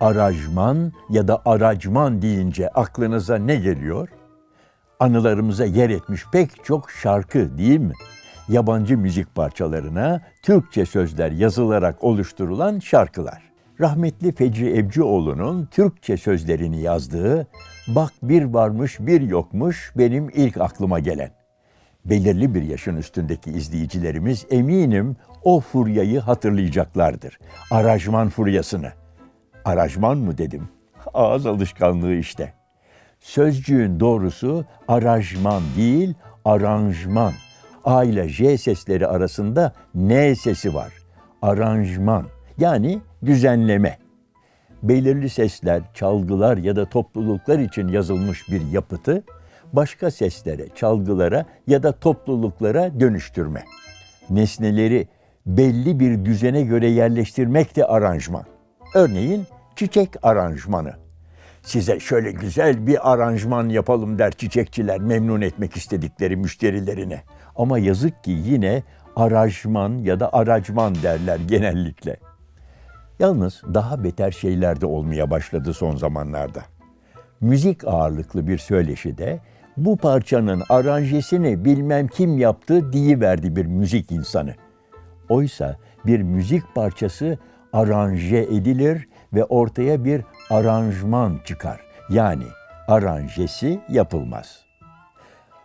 Arajman ya da aracman deyince aklınıza ne geliyor? Anılarımıza yer etmiş pek çok şarkı değil mi? Yabancı müzik parçalarına Türkçe sözler yazılarak oluşturulan şarkılar. Rahmetli Fecri Ebcioğlu'nun Türkçe sözlerini yazdığı Bak bir varmış bir yokmuş benim ilk aklıma gelen. Belirli bir yaşın üstündeki izleyicilerimiz eminim o furyayı hatırlayacaklardır. Arajman furyasını. Arajman mı dedim? Ağız alışkanlığı işte. Sözcüğün doğrusu arajman değil, aranjman. A ile J sesleri arasında N sesi var. Aranjman yani düzenleme. Belirli sesler, çalgılar ya da topluluklar için yazılmış bir yapıtı başka seslere, çalgılara ya da topluluklara dönüştürme. Nesneleri belli bir düzene göre yerleştirmek de aranjman. Örneğin çiçek aranjmanı. Size şöyle güzel bir aranjman yapalım der çiçekçiler memnun etmek istedikleri müşterilerine. Ama yazık ki yine arajman ya da aracman derler genellikle. Yalnız daha beter şeyler de olmaya başladı son zamanlarda. Müzik ağırlıklı bir söyleşide bu parçanın aranjesini bilmem kim yaptı diyiverdi bir müzik insanı. Oysa bir müzik parçası aranje edilir ve ortaya bir aranjman çıkar. Yani aranjesi yapılmaz.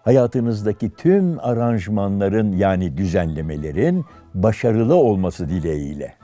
Hayatınızdaki tüm aranjmanların yani düzenlemelerin başarılı olması dileğiyle.